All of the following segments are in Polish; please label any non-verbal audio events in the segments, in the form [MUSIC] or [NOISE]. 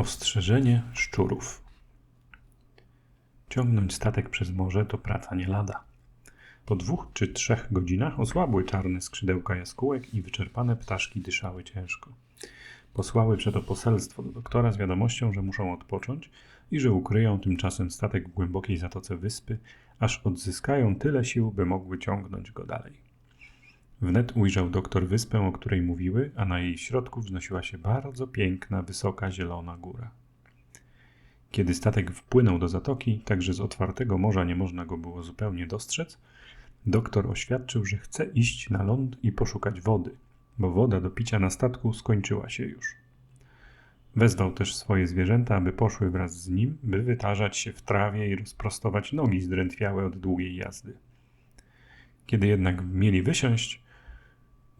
Ostrzeżenie szczurów. Ciągnąć statek przez morze to praca nie lada. Po dwóch czy trzech godzinach osłabły czarne skrzydełka jaskółek i wyczerpane ptaszki dyszały ciężko. Posłały przeto poselstwo do doktora z wiadomością, że muszą odpocząć i że ukryją tymczasem statek w głębokiej zatoce wyspy, aż odzyskają tyle sił, by mogły ciągnąć go dalej. Wnet ujrzał doktor wyspę, o której mówiły, a na jej środku wznosiła się bardzo piękna, wysoka, zielona góra. Kiedy statek wpłynął do zatoki, tak że z otwartego morza nie można go było zupełnie dostrzec, doktor oświadczył, że chce iść na ląd i poszukać wody, bo woda do picia na statku skończyła się już. Wezwał też swoje zwierzęta, aby poszły wraz z nim, by wytarzać się w trawie i rozprostować nogi zdrętwiałe od długiej jazdy. Kiedy jednak mieli wysiąść,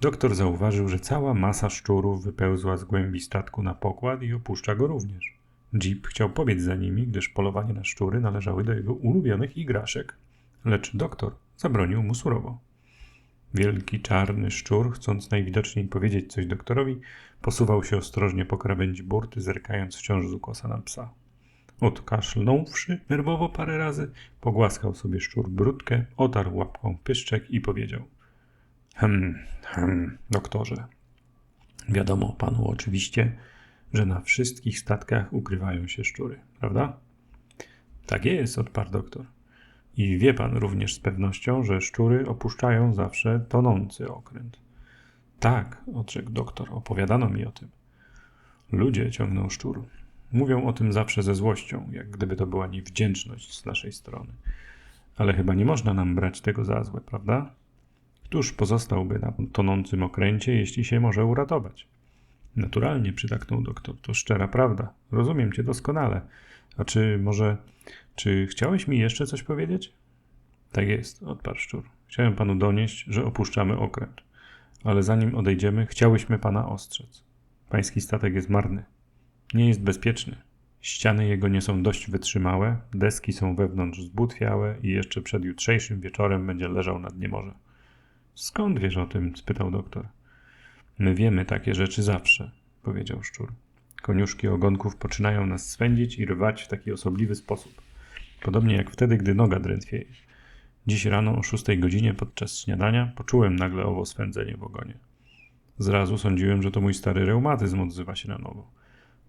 doktor zauważył, że cała masa szczurów wypełzła z głębi statku na pokład i opuszcza go również. Jeep chciał pobiec za nimi, gdyż polowanie na szczury należały do jego ulubionych igraszek, lecz doktor zabronił mu surowo. Wielki czarny szczur, chcąc najwidoczniej powiedzieć coś doktorowi, posuwał się ostrożnie po krawędzi burty, zerkając wciąż z ukosa na psa. Odkaszlnąwszy nerwowo parę razy, pogłaskał sobie szczur brudkę, otarł łapką pyszczek i powiedział: Hm, hm, doktorze. Wiadomo panu oczywiście, że na wszystkich statkach ukrywają się szczury, prawda? Tak jest, odparł doktor. I wie pan również z pewnością, że szczury opuszczają zawsze tonący okręt. Tak, odrzekł doktor, opowiadano mi o tym. Ludzie ciągną szczur. Mówią o tym zawsze ze złością, jak gdyby to była niewdzięczność z naszej strony. Ale chyba nie można nam brać tego za złe, prawda? Któż pozostałby na tonącym okręcie, jeśli się może uratować? Naturalnie, przytaknął doktor, to szczera prawda. Rozumiem cię doskonale. A czy może, czy chciałeś mi jeszcze coś powiedzieć? Tak jest, odparł szczur. Chciałem panu donieść, że opuszczamy okręt. Ale zanim odejdziemy, chciałyśmy pana ostrzec. Pański statek jest marny. Nie jest bezpieczny. Ściany jego nie są dość wytrzymałe, deski są wewnątrz zbutwiałe i jeszcze przed jutrzejszym wieczorem będzie leżał na dnie morza. Skąd wiesz o tym? spytał doktor. My wiemy takie rzeczy zawsze, powiedział szczur. Koniuszki ogonków poczynają nas swędzić i rwać w taki osobliwy sposób. Podobnie jak wtedy, gdy noga drętwieje. Dziś rano o szóstej godzinie podczas śniadania poczułem nagle owo swędzenie w ogonie. Zrazu sądziłem, że to mój stary reumatyzm odzywa się na nowo.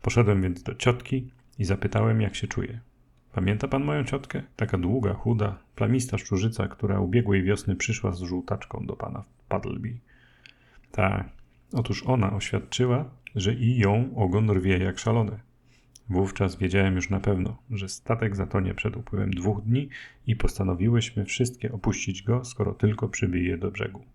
Poszedłem więc do ciotki i zapytałem, jak się czuje. Pamięta pan moją ciotkę? Taka długa, chuda, plamista szczurzyca, która ubiegłej wiosny przyszła z żółtaczką do pana w Paddleby. Tak, otóż ona oświadczyła, że i ją ogon rwie jak szalony. Wówczas wiedziałem już na pewno, że statek zatonie przed upływem dwóch dni i postanowiłyśmy wszystkie opuścić go, skoro tylko przybije do brzegu.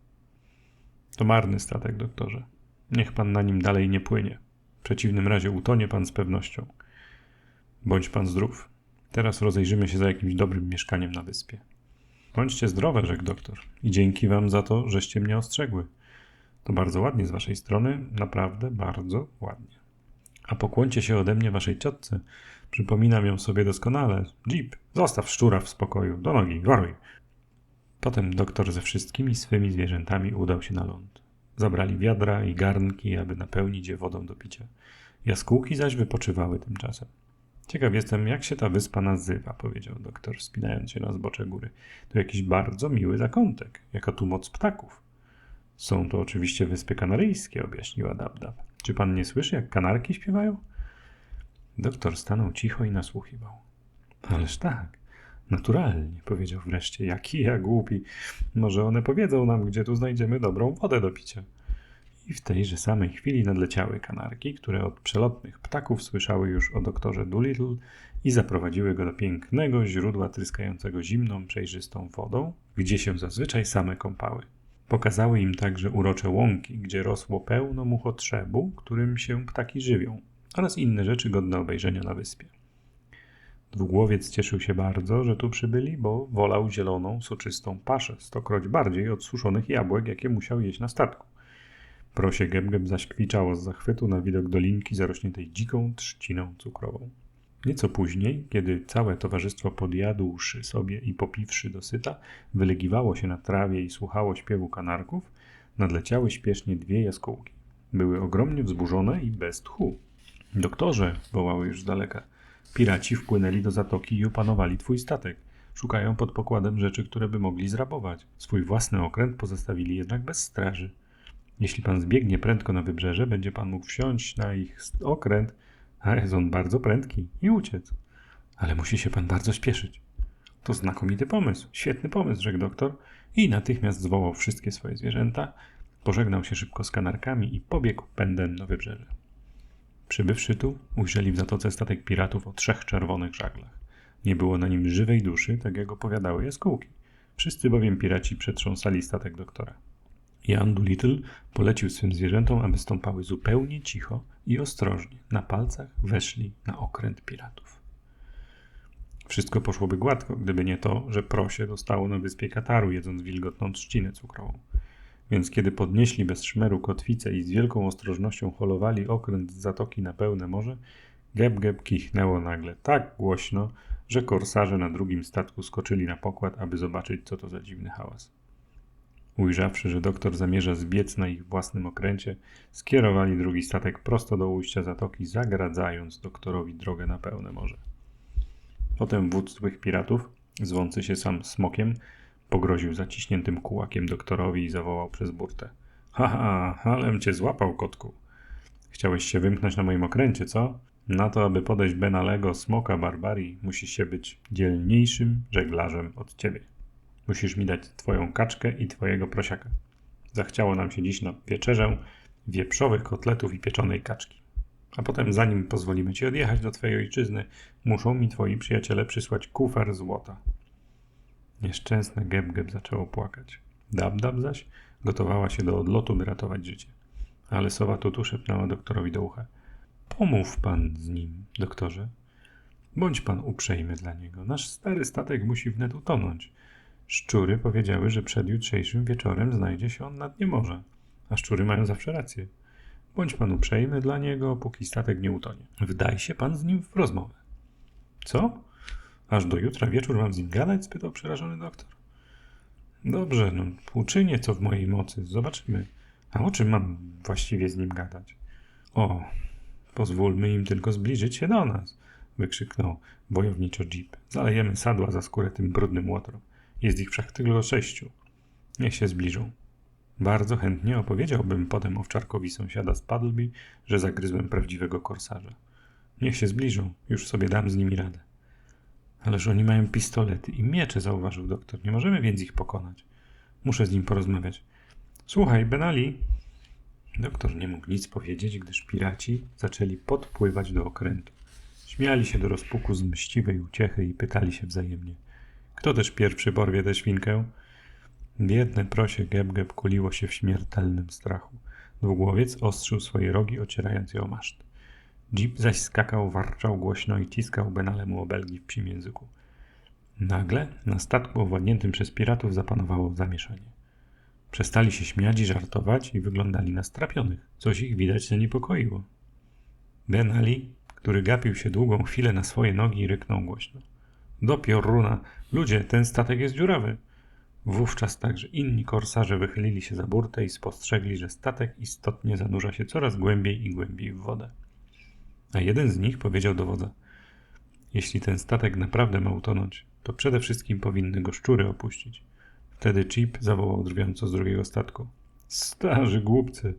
To marny statek, doktorze. Niech pan na nim dalej nie płynie. W przeciwnym razie utonie pan z pewnością. Bądź pan zdrów. Teraz rozejrzymy się za jakimś dobrym mieszkaniem na wyspie. Bądźcie zdrowe, rzekł doktor. I dzięki wam za to, żeście mnie ostrzegły. To bardzo ładnie z waszej strony, naprawdę bardzo ładnie. A pokłoncie się ode mnie waszej ciotce. Przypominam ją sobie doskonale. Jeep, zostaw szczura w spokoju. Do nogi, goruj. Potem doktor ze wszystkimi swymi zwierzętami udał się na ląd. Zabrali wiadra i garnki, aby napełnić je wodą do picia. Jaskółki zaś wypoczywały tymczasem. Ciekaw jestem, jak się ta wyspa nazywa, powiedział doktor, wspinając się na zbocze góry. To jakiś bardzo miły zakątek, jaka tu moc ptaków. Są to oczywiście wyspy kanaryjskie, objaśniła Dabdab. Czy pan nie słyszy, jak kanarki śpiewają? Doktor stanął cicho i nasłuchiwał. Ależ tak, naturalnie, powiedział wreszcie. Jaki ja głupi. Może one powiedzą nam, gdzie tu znajdziemy dobrą wodę do picia. I w tejże samej chwili nadleciały kanarki, które od przelotnych ptaków słyszały już o doktorze Doolittle i zaprowadziły go do pięknego źródła tryskającego zimną, przejrzystą wodą, gdzie się zazwyczaj same kąpały. Pokazały im także urocze łąki, gdzie rosło pełno muchotrzebu, którym się ptaki żywią, oraz inne rzeczy godne obejrzenia na wyspie. Dwugłowiec cieszył się bardzo, że tu przybyli, bo wolał zieloną, soczystą paszę, stokroć bardziej od suszonych jabłek, jakie musiał jeść na statku. Prosie Gebgeb zaś kwiczało z zachwytu na widok dolinki zarośniętej dziką trzciną cukrową. Nieco później, kiedy całe towarzystwo podjadłszy sobie i popiwszy dosyta, wylegiwało się na trawie i słuchało śpiewu kanarków, nadleciały śpiesznie dwie jaskółki. Były ogromnie wzburzone i bez tchu. Doktorze, wołały już z daleka. Piraci wpłynęli do zatoki i opanowali twój statek. Szukają pod pokładem rzeczy, które by mogli zrabować. Swój własny okręt pozostawili jednak bez straży. Jeśli pan zbiegnie prędko na wybrzeże, będzie pan mógł wsiąść na ich okręt, a jest on bardzo prędki i uciec. Ale musi się pan bardzo śpieszyć. To znakomity pomysł, świetny pomysł, rzekł doktor i natychmiast zwołał wszystkie swoje zwierzęta, pożegnał się szybko z kanarkami i pobiegł pędem na wybrzeże. Przybywszy tu, ujrzeli w zatoce statek piratów o trzech czerwonych żaglach. Nie było na nim żywej duszy, tak jak opowiadały jaskółki. Wszyscy bowiem piraci przetrząsali statek doktora. Jan Doolittle polecił swym zwierzętom, aby stąpały zupełnie cicho i ostrożnie. Na palcach weszli na okręt piratów. Wszystko poszłoby gładko, gdyby nie to, że prosie dostało na wyspie Kataru, jedząc wilgotną trzcinę cukrową. Więc kiedy podnieśli bez szmeru kotwicę i z wielką ostrożnością holowali okręt z zatoki na pełne morze, Geb-Geb kichnęło nagle tak głośno, że korsarze na drugim statku skoczyli na pokład, aby zobaczyć, co to za dziwny hałas. Ujrzawszy, że doktor zamierza zbiec na ich własnym okręcie, skierowali drugi statek prosto do ujścia zatoki, zagradzając doktorowi drogę na pełne morze. Potem wódz złych piratów, zwący się sam smokiem, pogroził zaciśniętym kułakiem doktorowi i zawołał przez burtę. Haha, alem cię złapał, kotku. Chciałeś się wymknąć na moim okręcie, co? Na to, aby podejść Benalego, smoka barbarii, musisz się być dzielniejszym żeglarzem od ciebie. Musisz mi dać twoją kaczkę i twojego prosiaka. Zachciało nam się dziś na wieczerzę wieprzowych kotletów i pieczonej kaczki. A potem, zanim pozwolimy ci odjechać do twojej ojczyzny, muszą mi twoi przyjaciele przysłać kufer złota. Nieszczęsne Geb-Geb zaczęło płakać. Dab-Dab zaś gotowała się do odlotu, by ratować życie. Ale sowa Tutu szepnęła doktorowi do ucha. Pomów pan z nim, doktorze. Bądź pan uprzejmy dla niego. Nasz stary statek musi wnet utonąć. Szczury powiedziały, że przed jutrzejszym wieczorem znajdzie się on na dnie morza. A szczury mają zawsze rację. Bądź pan uprzejmy dla niego, póki statek nie utonie. Wdaj się pan z nim w rozmowę. Co? Aż do jutra wieczór mam z nim gadać? spytał przerażony doktor. Dobrze, no uczynię co w mojej mocy. Zobaczymy. A o czym mam właściwie z nim gadać? O, pozwólmy im tylko zbliżyć się do nas, wykrzyknął wojowniczo Jeep. Zalejemy sadła za skórę tym brudnym łotrom. Jest ich wszak tylko sześciu. Niech się zbliżą. Bardzo chętnie opowiedziałbym potem owczarkowi sąsiada z Paddleby, że zagryzłem prawdziwego korsarza. Niech się zbliżą, już sobie dam z nimi radę. Ależ oni mają pistolety i miecze, zauważył doktor. Nie możemy więc ich pokonać. Muszę z nim porozmawiać. Słuchaj, Benali. Doktor nie mógł nic powiedzieć, gdyż piraci zaczęli podpływać do okrętu. Śmiali się do rozpuku z mściwej uciechy i pytali się wzajemnie. Kto też pierwszy porwie tę świnkę? Biedne prosie Geb-Geb kuliło się w śmiertelnym strachu. Dwugłowiec ostrzył swoje rogi, ocierając je o maszt. Jeep zaś skakał, warczał głośno i ciskał Benalemu obelgi w psim języku. Nagle na statku owładniętym przez piratów zapanowało zamieszanie. Przestali się śmiać i żartować i wyglądali na strapionych. Coś ich widać zaniepokoiło. Ben Ali, który gapił się długą chwilę na swoje nogi, ryknął głośno. Do pioruna! Ludzie, ten statek jest dziurawy! Wówczas także inni korsarze wychylili się za burtę i spostrzegli, że statek istotnie zanurza się coraz głębiej i głębiej w wodę. A jeden z nich powiedział do wodza: Jeśli ten statek naprawdę ma utonąć, to przede wszystkim powinny go szczury opuścić. Wtedy Chip zawołał drwiąco z drugiego statku: Starzy głupcy,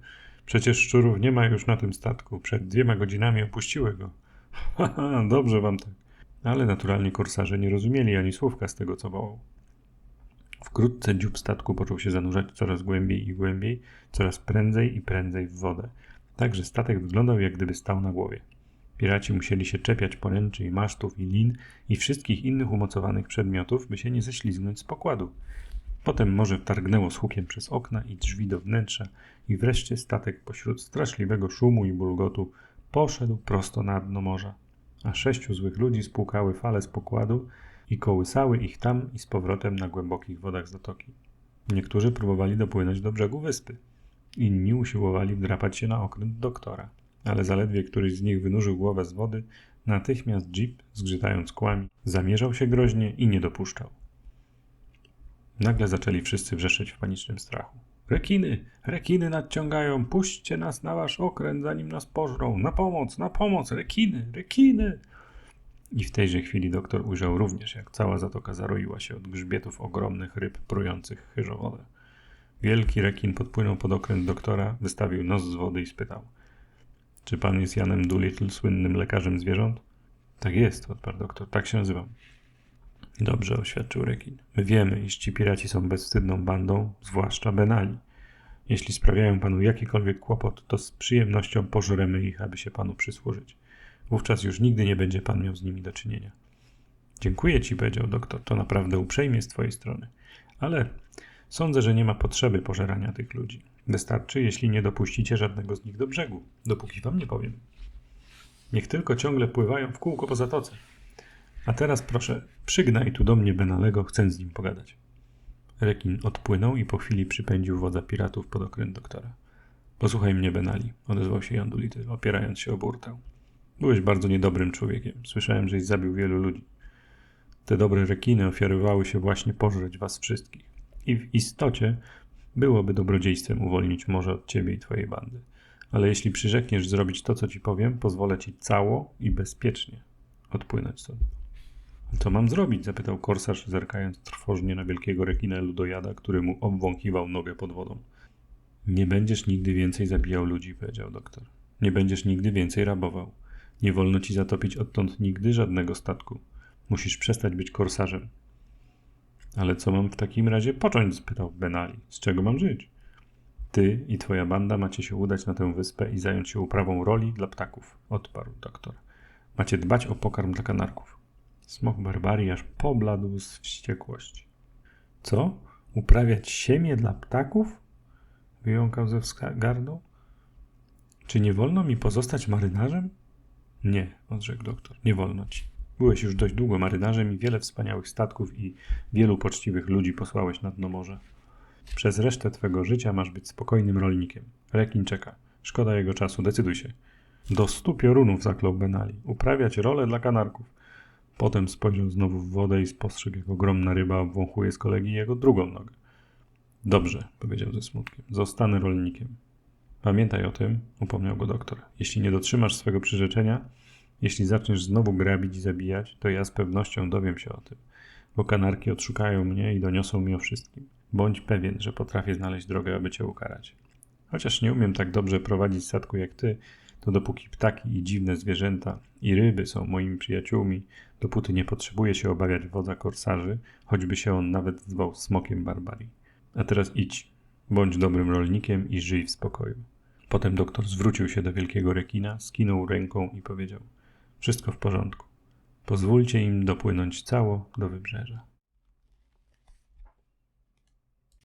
przecież szczurów nie ma już na tym statku. Przed dwiema godzinami opuściły go. [LAUGHS] Haha, dobrze wam tak. Ale naturalnie korsarze nie rozumieli ani słówka z tego, co wołał. Wkrótce dziób statku począł się zanurzać coraz głębiej i głębiej, coraz prędzej i prędzej w wodę, tak że statek wyglądał jak gdyby stał na głowie. Piraci musieli się czepiać poręczy i masztów i lin i wszystkich innych umocowanych przedmiotów, by się nie ześlizgnąć z pokładu. Potem morze wtargnęło z hukiem przez okna i drzwi do wnętrza i wreszcie statek pośród straszliwego szumu i bulgotu poszedł prosto na dno morza, a sześciu złych ludzi spłukały fale z pokładu i kołysały ich tam i z powrotem na głębokich wodach zatoki. Niektórzy próbowali dopłynąć do brzegu wyspy. Inni usiłowali wdrapać się na okręt doktora, ale zaledwie któryś z nich wynurzył głowę z wody, natychmiast jeep, zgrzytając kłami, zamierzał się groźnie i nie dopuszczał. Nagle zaczęli wszyscy wrzeszczeć w panicznym strachu. Rekiny, rekiny nadciągają, puśćcie nas na wasz okręt, zanim nas pożrą. Na pomoc, na pomoc, rekiny, rekiny. I w tejże chwili doktor ujrzał również, jak cała zatoka zaroiła się od grzbietów ogromnych ryb prujących chyżowodę. Wielki rekin podpłynął pod okręt doktora, wystawił nos z wody i spytał. Czy pan jest Janem Doolittle, słynnym lekarzem zwierząt? Tak jest, odparł doktor, tak się nazywam. Dobrze, oświadczył rekin. My wiemy, iż ci piraci są bezwstydną bandą, zwłaszcza Benali. Jeśli sprawiają panu jakikolwiek kłopot, to z przyjemnością pożremy ich, aby się panu przysłużyć. Wówczas już nigdy nie będzie pan miał z nimi do czynienia. Dziękuję ci, powiedział doktor. To naprawdę uprzejmie z twojej strony. Ale sądzę, że nie ma potrzeby pożerania tych ludzi. Wystarczy, jeśli nie dopuścicie żadnego z nich do brzegu, dopóki wam nie powiem. Niech tylko ciągle pływają w kółko po zatoce. A teraz proszę, przygnaj tu do mnie Benalego, chcę z nim pogadać. Rekin odpłynął i po chwili przypędził wodza piratów pod okręt doktora. Posłuchaj mnie, Benali, odezwał się Jan Doolittle, opierając się o burtę. Byłeś bardzo niedobrym człowiekiem. Słyszałem, żeś zabił wielu ludzi. Te dobre rekiny ofiarowały się właśnie pożreć was wszystkich. I w istocie byłoby dobrodziejstwem uwolnić morze od ciebie i twojej bandy. Ale jeśli przyrzekniesz zrobić to, co ci powiem, pozwolę ci cało i bezpiecznie odpłynąć stąd. Co mam zrobić? zapytał korsarz, zerkając trwożnie na wielkiego rekina ludojada, który mu obwąchiwał nogę pod wodą. Nie będziesz nigdy więcej zabijał ludzi, powiedział doktor. Nie będziesz nigdy więcej rabował. Nie wolno ci zatopić odtąd nigdy żadnego statku. Musisz przestać być korsarzem. Ale co mam w takim razie począć? spytał Benali. Z czego mam żyć? Ty i twoja banda macie się udać na tę wyspę i zająć się uprawą roli dla ptaków, odparł doktor. Macie dbać o pokarm dla kanarków. Smok barbarii aż pobladł z wściekłości. Co? Uprawiać siemię dla ptaków? Wyjąkał ze wzgardą. Czy nie wolno mi pozostać marynarzem? Nie, odrzekł doktor, nie wolno ci. Byłeś już dość długo marynarzem i wiele wspaniałych statków i wielu poczciwych ludzi posłałeś na dno morza. Przez resztę twego życia masz być spokojnym rolnikiem. Rekin czeka. Szkoda jego czasu, decyduj się. Do stu piorunów zaklął Benali. Uprawiać rolę dla kanarków. Potem spojrzał znowu w wodę i spostrzegł, jak ogromna ryba obwąchuje z kolegi jego drugą nogę. Dobrze, powiedział ze smutkiem. Zostanę rolnikiem. Pamiętaj o tym, upomniał go doktor. Jeśli nie dotrzymasz swego przyrzeczenia, jeśli zaczniesz znowu grabić i zabijać, to ja z pewnością dowiem się o tym, bo kanarki odszukają mnie i doniosą mi o wszystkim. Bądź pewien, że potrafię znaleźć drogę, aby cię ukarać. Chociaż nie umiem tak dobrze prowadzić statku jak ty, to dopóki ptaki i dziwne zwierzęta i ryby są moimi przyjaciółmi, dopóty nie potrzebuję się obawiać wodza korsarzy, choćby się on nawet zwał smokiem barbarii. A teraz idź, bądź dobrym rolnikiem i żyj w spokoju. Potem doktor zwrócił się do wielkiego rekina, skinął ręką i powiedział: Wszystko w porządku. Pozwólcie im dopłynąć cało do wybrzeża.